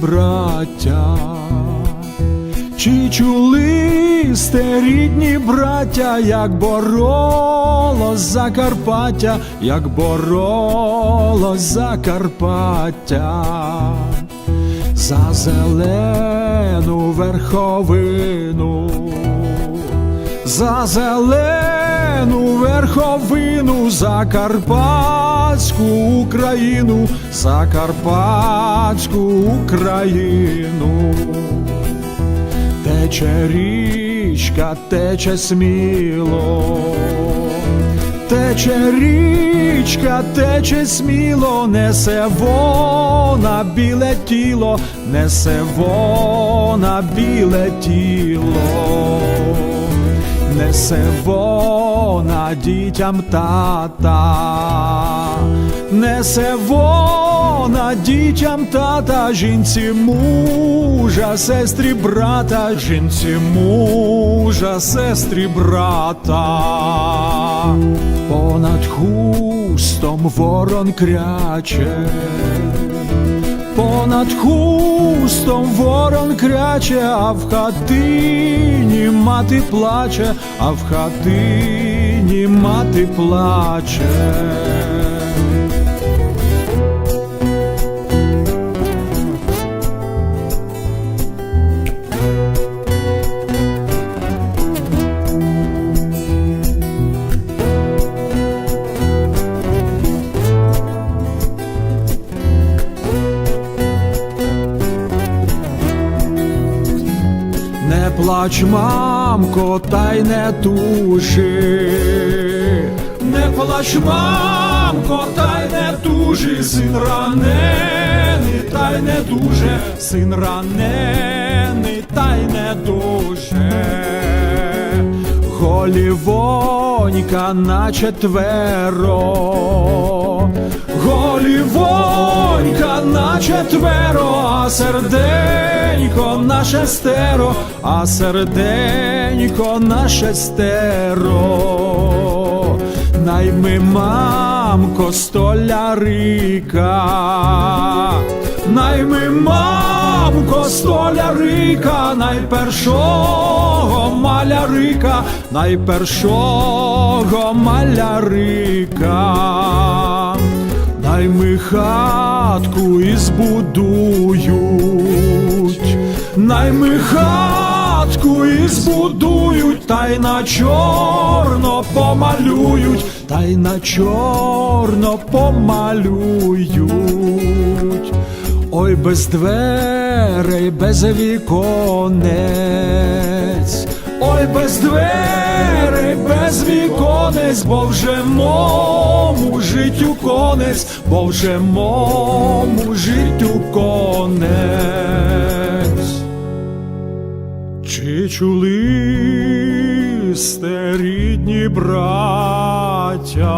браття, чи чули сте рідні браття, як боролось Закарпаття, як боролось Закарпаття, за зелену верховину, за зелену верховину, Закарпатську Україну, Закарпатську Україну. Тече річка, тече сміло, тече річка, тече сміло, несе вона біле тіло, несе вона біле тіло, несе вона дітям тата, несе вона дітям тата, жінці мужа, сестрі брата, жінці мужа, сестрі брата, понад хустом ворон кряче. Понад хустом ворон кряче, а в хатині мати плаче, а в хатині мати плаче. Плач, мамко, та й не тужи, не плач, мамко, та й не тужи, син ранений, та й не дуже, син ранений, та й не дуже. Голівонька на четверо, голівонька четверо, а серденько на шестеро, а серденько на шестеро. Найми, мамко, столярика, найми, мамко, столярика, найпершого малярика, найпершого малярика. Найми хатку і збудують, найми хатку і збудують, та й на чорно помалюють, та й на чорно помалюють. Ой, без дверей, без віконець, ой, без дверей, без віконець, бо вже мому життю конець, бо вже мому життю конець. Чи чули сте рідні браття?